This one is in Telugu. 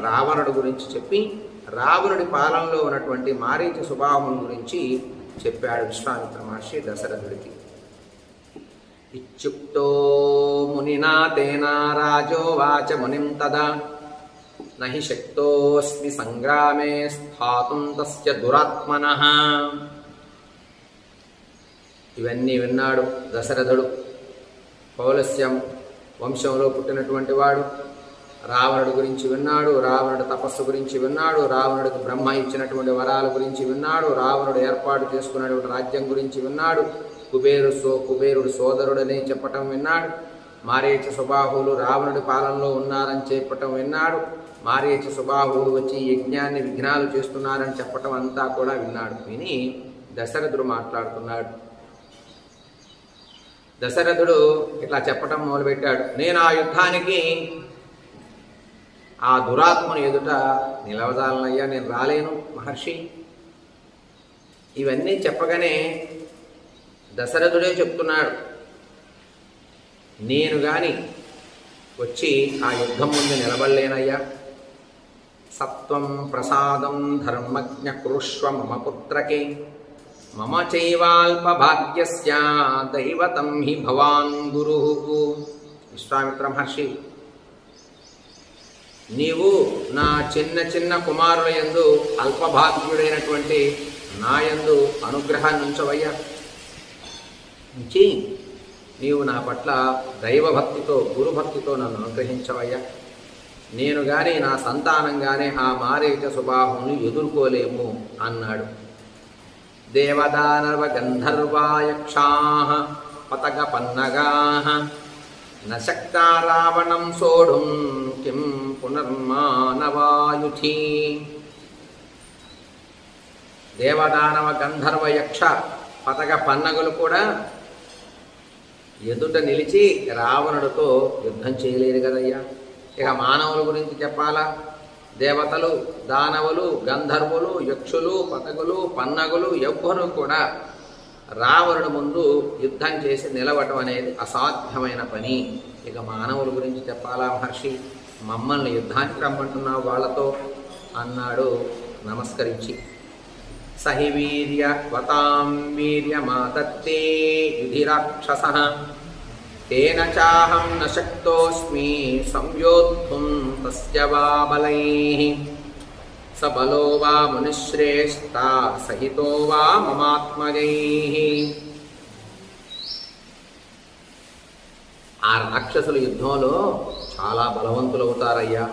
రావణుడు గురించి చెప్పి రావణుడి పాలనలో ఉన్నటువంటి మారీచ స్వభావం గురించి చెప్పాడు విశ్వామిత్ర మహర్షి దశరథుడికి. ఇచ్చుక్తో మునినా తేనా రాజోవాచ మునిం తదా నహి శక్తోస్మి సంగ్రామే స్థాతుం తస్య దురాత్మన. ఇవన్నీ విన్నాడు దశరథుడు. పౌలస్యం వంశంలో పుట్టినటువంటి వాడు. రావణుడు గురించి విన్నాడు రావణుడు తపస్సు గురించి విన్నాడు రావణుడికి బ్రహ్మ ఇచ్చినటువంటి వరాల గురించి విన్నాడు రావణుడు ఏర్పాటు చేసుకున్నటువంటి రాజ్యం గురించి విన్నాడు కుబేరు సో కుబేరుడు సోదరుడని చెప్పటం విన్నాడు మారేచ సుబాహువులు రావణుడి పాలనలో ఉన్నారని చెప్పటం విన్నాడు మారేచ సుబాహువులు వచ్చి ఈ యజ్ఞాన్ని విఘ్నాలు చేస్తున్నారని చెప్పటం అంతా కూడా విన్నాడు. విని దశరథుడు మాట్లాడుతున్నాడు. దశరథుడు ఇట్లా చెప్పటం మొదలుపెట్టాడు. నేను ఆ యుద్ధానికి ఆ దురాత్మను ఎదుట నిలవదాలనయ్యా నేను రాలేను మహర్షి. ఇవన్నీ చెప్పగానే దశరథుడే చెప్తున్నాడు నేను గాని వచ్చి ఆ యుద్ధం ముందు నిలబడలేనయ్యా. సత్వం ప్రసాదం ధర్మజ్ఞ కురుష్వ మమ పుత్రకే. మమ చైవాల్ప దైవతం హి భవాన్ గురు. విశ్వామిత్ర మహర్షి నీవు నా చిన్న చిన్న కుమారుల ఎందు అల్పభాగ్యుడైనటువంటి నా యందు అనుగ్రహాన్ని ఉంచవయ్యా. ఉంచి నీవు నా పట్ల దైవభక్తితో గురుభక్తితో నన్ను అనుగ్రహించవయ్యా. నేను గాని నా సంతానం గాని ఆ మారేక స్వభావంను ఎదుర్కోలేము అన్నాడు. దేవదానవ గంధర్వాయక్షా పతగ పన్నగా నశక్తా రావణం సోఢుం కిం పునర్మానవాయుధి దేవదానవ గంధర్వ యక్ష పతక పన్నగులు కూడా ఎదుట నిలిచి రావణుడితో యుద్ధం చేయలేరు కదయ్యా. ఇక మానవుల గురించి చెప్పాలా? దేవతలు దానవులు గంధర్వులు యక్షులు పతకులు పన్నగులు ఎవ్వరూ కూడా రావణుడు ముందు యుద్ధం చేసి నిలవటం అనేది అసాధ్యమైన పని. ఇక మానవుల గురించి చెప్పాలా మహర్షి? మమ్మల్ని యుద్ధానికి రమ్మంటున్నావు వాళ్ళతో అన్నాడు నమస్కరించి. సహి వీర్య వతాం వీర్యమాతత్తే యుధిరాక్షస. తేన చాహం న శక్తోస్మి సంయోద్ధుం తస్య వా బలైః స వా మునిశ్రేష్ట సహితో వా మమాత్మగైః ఆ రాక్షసుల యుద్ధంలో చాలా బలవంతులవుతారయ్యా.